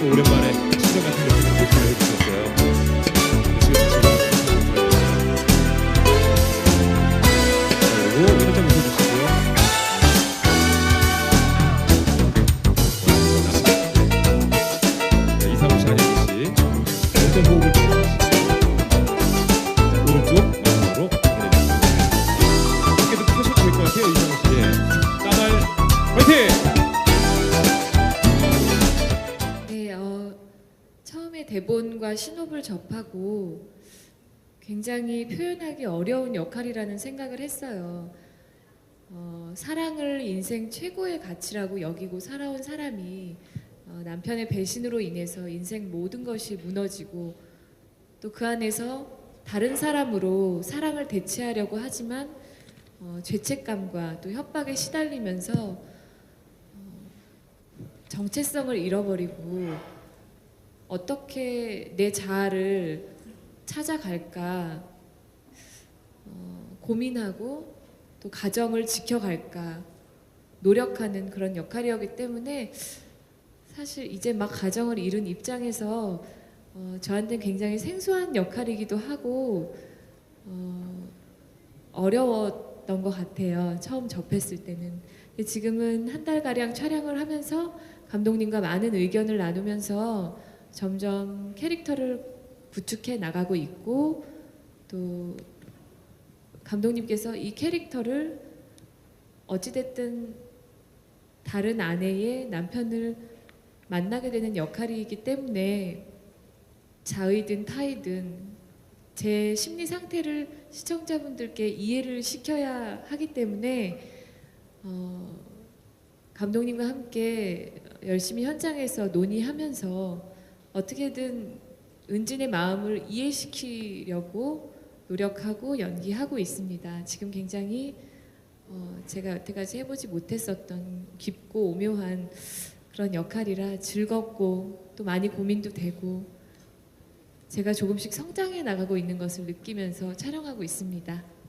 കൂടെ 대본과 신호를 접하고 굉장히 표현하기 어려운 역할이라는 생각을 했어요. 어, 사랑을 인생 최고의 가치라고 여기고 살아온 사람이 어, 남편의 배신으로 인해서 인생 모든 것이 무너지고 또 그 안에서 다른 사람으로 사랑을 대체하려고 하지만 어, 죄책감과 또 협박에 시달리면서 어, 정체성을 잃어버리고 어떻게 내 자아를 찾아갈까 어, 고민하고 또 가정을 지켜갈까 노력하는 그런 역할이었기 때문에 사실 이제 막 가정을 이룬 입장에서 어, 저한테는 굉장히 생소한 역할이기도 하고 어, 어려웠던 것 같아요. 처음 접했을 때는. 지금은 한 달 가량 촬영을 하면서 감독님과 많은 의견을 나누면서 점점 캐릭터를 구축해 나가고 있고 또 감독님께서 이 캐릭터를 어찌됐든 다른 아내의 남편을 만나게 되는 역할이기 때문에 자의든 타의든 제 심리 상태를 시청자분들께 이해를 시켜야 하기 때문에 어, 감독님과 함께 열심히 현장에서 논의하면서 어떻게든 은진의 마음을 이해시키려고 노력하고 연기하고 있습니다. 지금 굉장히 어, 제가 여태까지 해보지 못했었던 깊고 오묘한 그런 역할이라 즐겁고 또 많이 고민도 되고 제가 조금씩 성장해 나가고 있는 것을 느끼면서 촬영하고 있습니다.